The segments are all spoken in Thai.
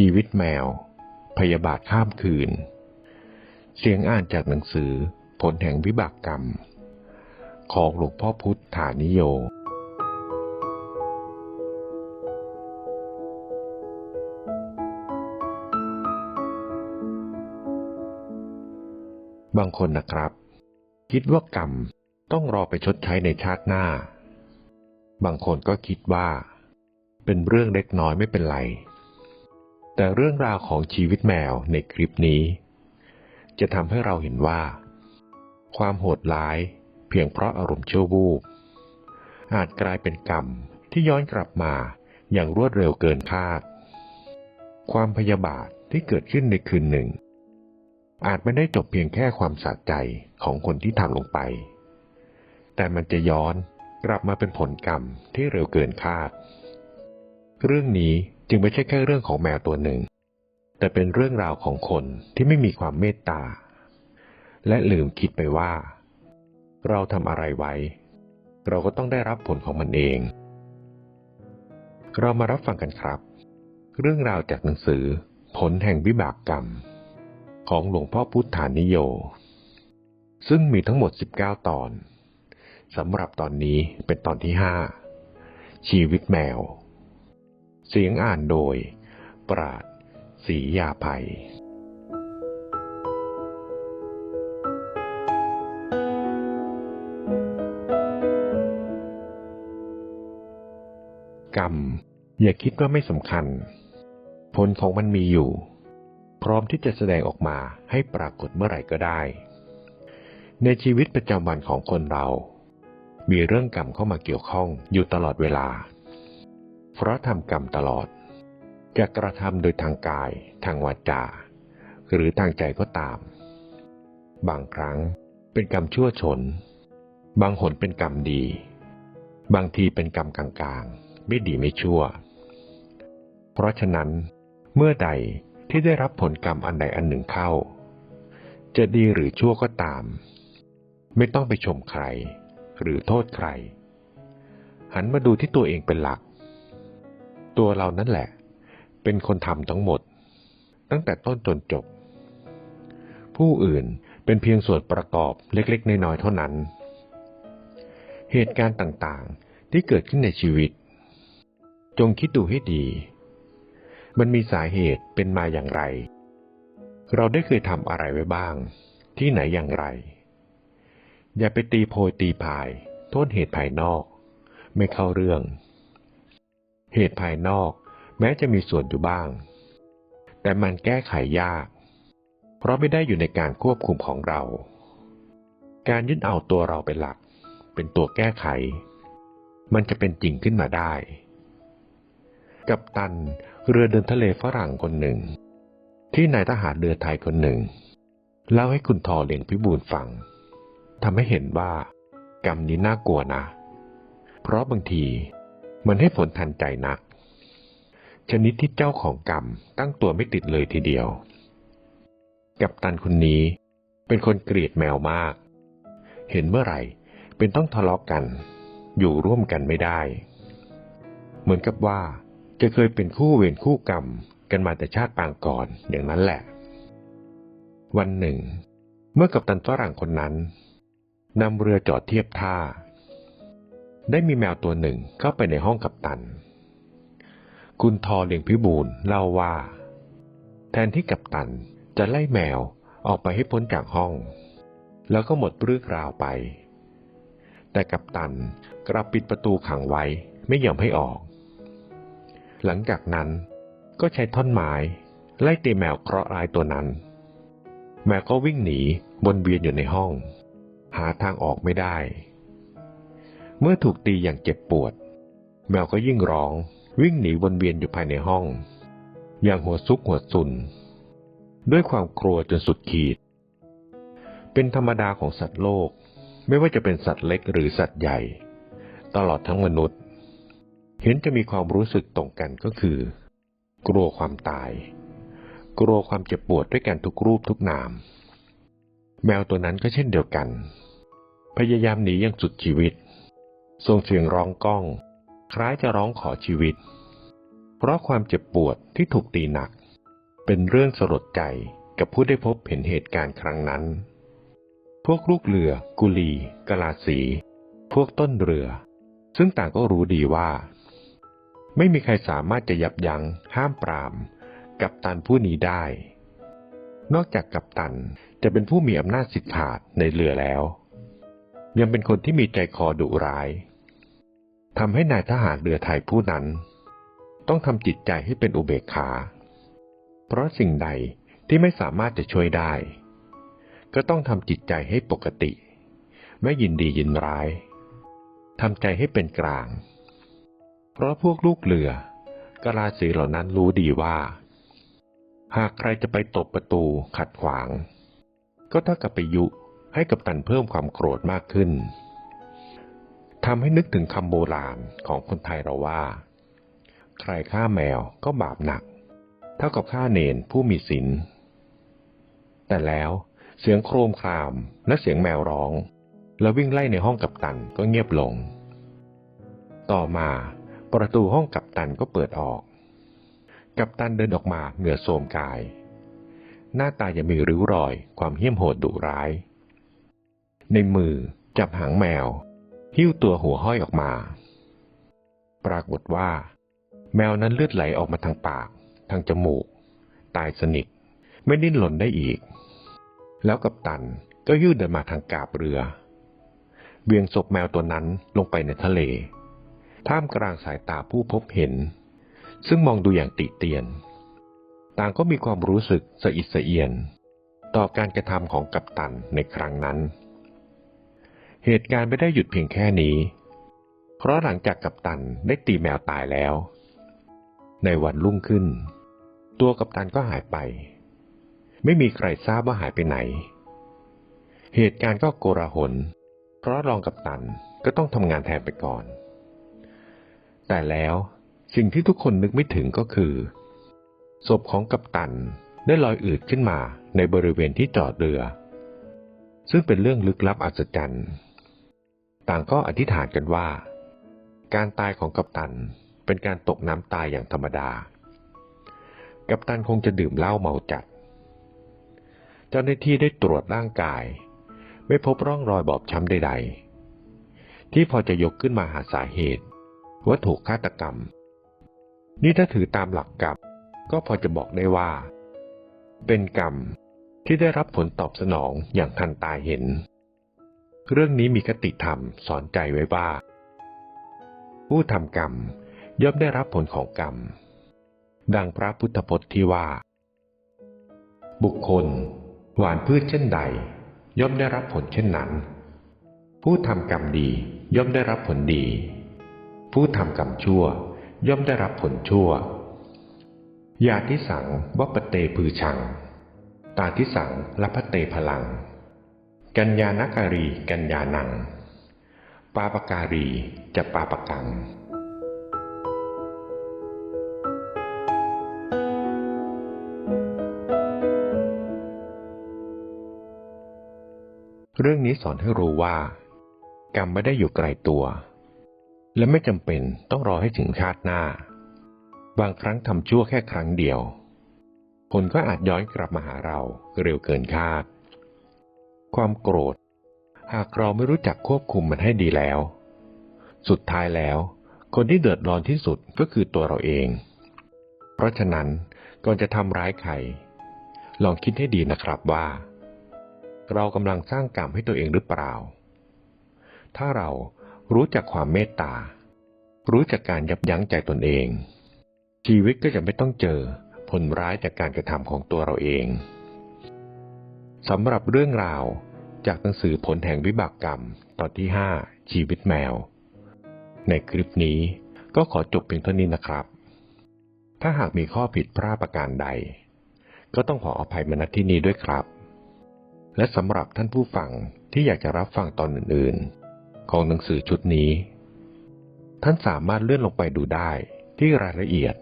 ชีวิตแมว พยาบาทข้ามคืน เสียงอ่านจากหนังสือผลแห่งวิบากกรรม ของหลวงพ่อพุทธานิโย บางคนนะครับ คิดว่ากรรมต้องรอไปชดใช้ในชาติหน้า บางคนก็คิดว่า เป็นเรื่องเล็กน้อยไม่เป็นไร แต่เรื่องราวของชีวิตแมวในคลิปนี้ จะทำให้เราเห็นว่า ความโหดร้ายเพียงเพราะอารมณ์ชั่ววูบอาจกลายเป็นกรรมที่ย้อนกลับมาอย่างรวดเร็วเกินคาด ความพยาบาทที่เกิดขึ้นในคืนหนึ่ง อาจไม่ได้จบเพียงแค่ความสะใจของคนที่ทำลงไป แต่มันจะย้อนกลับมาเป็นผลกรรมที่เร็วเกินคาด เรื่องนี้ จึงไม่ใช่แค่เรื่องของแมวตัวหนึ่ง แต่เป็นเรื่องราวของคนที่ไม่มีความเมตตา และลืมคิดไปว่า เราทำอะไรไว้ เราก็ต้องได้รับผลของมันเอง เรามารับฟังกันครับ เรื่องราวจากหนังสือ ผลแห่งวิบากกรรม ของหลวงพ่อพุทธานิโย ซึ่งมีทั้งหมด 19 ตอนสำหรับตอนนี้เป็นตอนที่ 5 ชีวิตแมว เสียงอ่านโดย ปราดศรียาภัย กรรม อย่าคิดว่าไม่สำคัญ ผลของมันมีอยู่ พร้อมที่จะแสดงออกมาให้ปรากฏเมื่อไหร่ก็ได้ ในชีวิตประจำวันของคนเรา มีเรื่องกรรมเข้ามาเกี่ยวข้องอยู่ตลอดเวลา เพราะทำกรรมตลอด จะกระทำโดยทางกาย ทางวาจา หรือทางใจก็ตาม บางครั้งเป็นกรรมชั่วชน บางหนเป็นกรรมดี บางทีเป็นกรรมกลางๆ ไม่ดีไม่ชั่ว เพราะฉะนั้น เมื่อใดที่ได้รับผลกรรมอันใดอันหนึ่งเข้า จะดีหรือชั่วก็ตาม ไม่ต้องไปชมใคร หรือโทษใคร หันมาดูที่ตัวเองเป็นหลัก ตัวเรานั่นแหละ เป็นคนทำทั้งหมด ตั้งแต่ต้นจนจบ ผู้อื่นเป็นเพียงส่วนประกอบเล็กๆน้อยๆเท่านั้น เหตุการณ์ต่างๆที่เกิดขึ้นในชีวิต จงคิดดูให้ดี มันมีสาเหตุเป็นมาอย่างไร เราได้เคยทำอะไรไว้บ้าง ที่ไหนอย่างไร อย่าไปตีโพยตีพาย โทษเหตุภายนอก ไม่เข้าเรื่อง เหตุภายนอก แม้จะมีส่วนอยู่บ้าง แต่มันแก้ไขยาก เพราะไม่ได้อยู่ในการควบคุมของเรา การยึดเอาตัวเราเป็นหลัก เป็นตัวแก้ไข มันจะเป็นจริงขึ้นมาได้ กับตันเรือเดินทะเลฝรั่งคนหนึ่ง ที่นายทหารเรือไทยคนหนึ่งเล่าให้คุณทอเลียงพิบูลฟังทำให้เห็นว่ากรรมนี้น่ากลัวนะ เพราะบางที มันให้ผลทันใจนัก ชนิดที่เจ้าของกรรมตั้งตัวไม่ติดเลยทีเดียว กับตันคนนี้เป็นคนเกลียดแมวมาก เห็นเมื่อไหร่เป็นต้องทะเลาะกกัน อยู่ร่วมกันไม่ได้ เหมือนกับว่าจะเคยเป็นคู่เวรคู่กรรมกันมาแต่ชาติปางก่อนอย่างนั้นแหละ วันหนึ่ง เมื่อกับตันฝรั่งคนนั้นนำเรือจอดเทียบท่า ได้มีแมวตัวหนึ่งเข้าไปในห้องกับตันคุณทอเลียงพิบูลเล่าว่า แทนที่กับตันจะไล่แมวออกไปให้พ้นจากห้อง แล้วก็หมดเรื่องราวไป แต่กับตันกลับปิดประตูขังไว้ไม่ยอมให้ออก หลังจากนั้นก็ใช้ท่อนไม้ไล่ตีแมวเคราะห์ร้ายตัวนั้น แมวก็วิ่งหนีบนเวียนอยู่ในห้อง หาทางออกไม่ได้ เมื่อถูกตีอย่างเจ็บปวด แมวก็ยิ่งร้อง วิ่งหนีวนเวียนอยู่ภายในห้อง อย่างหัวซุกหัวซุน ด้วยความกลัวจนสุดขีด เป็นธรรมดาของสัตว์โลก ไม่ว่าจะเป็นสัตว์เล็กหรือสัตว์ใหญ่ ตลอดทั้งมนุษย์ เห็นจะมีความรู้สึกตรงกันก็คือ กลัวความตาย กลัวความเจ็บปวดด้วยกันทุกรูปทุกนาม แมวตัวนั้นก็เช่นเดียวกัน พยายามหนีอย่างสุดชีวิต ส่งเสียงร้องก้อง คล้ายจะร้องขอชีวิต เพราะความเจ็บปวดที่ถูกตีหนัก เป็นเรื่องสลดใจกับผู้ได้พบเห็นเหตุการณ์ครั้งนั้น พวกลูกเรือ กุลีกลาสี พวกต้นเรือ ซึ่งต่างก็รู้ดีว่า ไม่มีใครสามารถจะยับยั้งห้ามปราม กับตันผู้นี้ได้ นอกจากกัปตันจะเป็นผู้มีอำนาจสิทธิ์ขาดในเรือแล้ว ยังเป็นคนที่มีใจคอดุร้าย ทำให้นายทหารเรือไทยผู้นั้น ต้องทำจิตใจให้เป็นอุเบกขา เพราะสิ่งใดที่ไม่สามารถจะช่วยได้ ก็ต้องทำจิตใจให้ปกติ ไม่ยินดียินร้ายทำใจให้เป็นกลาง เพราะพวกลูกเรือกราสีเหล่านั้นรู้ดีว่า หากใครจะไปตบประตูขัดขวาง ก็เท่ากับไปยุให้กับตันเพิ่มความโกรธมากขึ้น ทำให้นึกถึงคำโบราณของคนไทยเราว่า ใครฆ่าแมวก็บาปหนัก เท่ากับฆ่าเนนผู้มีศีลแต่แล้วเสียงโครมครามและเสียงแมวร้อง แล้ววิ่งไล่ในห้องกัปตันก็เงียบลง ต่อมาประตูห้องกัปตันก็เปิดออก กัปตันเดินออกมาเหงื่อโทมกาย หน้าตายังมีริ้วรอยความเหี้ยมโหดดุร้าย ในมือจับหางแมว หิ้วตัวหัวห้อยออกมา ปรากฏว่า แมวนั้นเลือดไหลออกมาทางปาก ทางจมูก ตายสนิท ไม่ดิ้นหล่นได้อีก แล้วกับตันก็ยืดเดินมาทางกาบเรือเวียงศพแมวตัวนั้นลงไปในทะเล ท่ามกลางสายตาผู้พบเห็น ซึ่งมองดูอย่างติเตียน ต่างก็มีความรู้สึกสะอิดสะเอียน ต่อการกระทำของกัปตันในครั้งนั้น เหตุการณ์ไม่ได้หยุดเพียงแค่นี้ เพราะหลังจากกัปตันได้ตีแมวตายแล้ว ในวันรุ่งขึ้น ตัวกัปตันก็หายไป ไม่มีใครทราบว่าหายไปไหน เหตุการณ์ก็โกราหล เพราะรองกัปตันก็ต้องทำงานแทนไปก่อน แต่แล้วสิ่งที่ทุกคนนึกไม่ถึงก็คือ ศพของกัปตันได้ลอยอืดขึ้นมาในบริเวณที่จอดเรือ ซึ่งเป็นเรื่องลึกลับอัศจรรย์ ต่างก็อธิษฐานกันว่า การตายของกัปตันเป็นการตกน้ำตายอย่างธรรมดา กัปตันคงจะดื่มเหล้าเมาจัด เจ้าหน้าที่ได้ตรวจร่างกาย ไม่พบร่องรอยบอบช้ำใด ๆ ที่พอจะยกขึ้นมาหาสาเหตุ ว่าถูกฆาตกรรม นี่ถ้าถือตามหลักกรรมก็พอจะบอกได้ว่า เป็นกรรมที่ได้รับผลตอบสนองอย่างทันตาเห็น เรื่องนี้มีคติธรรมสอนใจไว้ว่า ผู้ทำกรรมย่อมได้รับผลของกรรม ดังพระพุทธพจน์ที่ว่า บุคคล หวานพืชเช่นใด ย่อมได้รับผลเช่นนั้น ผู้ทำกรรมดีย่อมได้รับผลดี ผู้ทำกรรมชั่ว ย่อมได้รับผลชั่ว ยาทิสังวัปเตพือชัง ตาทิสังละพเตพลัง กัญญาณการี กัญญานัง ปาปการี จะปาปกัง เรื่องนี้สอนให้รู้ว่า กรรมไม่ได้อยู่ไกลตัว และไม่จำเป็นต้องรอให้ถึงชาติหน้า บางครั้งทำชั่วแค่ครั้งเดียว ผลก็อาจย้อนกลับมาหาเราเร็วเกินคาด ความโกรธ หากเราไม่รู้จักควบคุมมันให้ดีแล้ว สุดท้ายแล้ว คนที่เดือดร้อนที่สุดก็คือตัวเราเอง เพราะฉะนั้นก่อนจะทำร้ายใคร ลองคิดให้ดีนะครับว่า เรากำลังสร้างกรรมให้ตัวเองหรือเปล่า ถ้าเรารู้จักความเมตตา รู้จักการยับยั้งใจตนเอง ชีวิตก็จะไม่ต้องเจอผลร้ายจากการกระทำของตัวเราเอง สำหรับเรื่องราวจากหนังสือผลแห่งวิบากกรรมตอนที่ 5 ชีวิตแมว ในคลิปนี้ก็ขอจบเพียงเท่านี้นะครับ ถ้าหากมีข้อผิดพลาดประการใด ก็ต้องขออภัยมาณที่นี้ด้วยครับ และสำหรับท่านผู้ฟังที่อยากจะรับฟังตอนอื่นๆ ของหนังสือชุดนี้ ท่านสามารถเลื่อนลงไปดูได้ที่รายละเอียด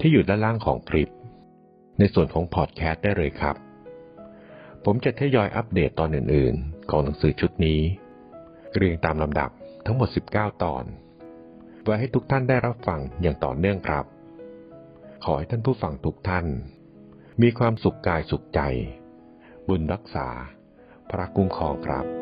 ที่อยู่ด้านล่างของคลิป ในส่วนของพอดแคสต์ได้เลยครับ ผมจะทยอยอัปเดตตอนอื่นๆ ของหนังสือชุดนี้ เรียงตามลำดับทั้งหมด 19 ตอน ไว้ให้ทุกท่านได้รับฟังอย่างต่อเนื่องครับ ขอให้ท่านผู้ฟังทุกท่าน มีความสุขกายสุขใจ บุญรักษา พระคุ้มครองครับ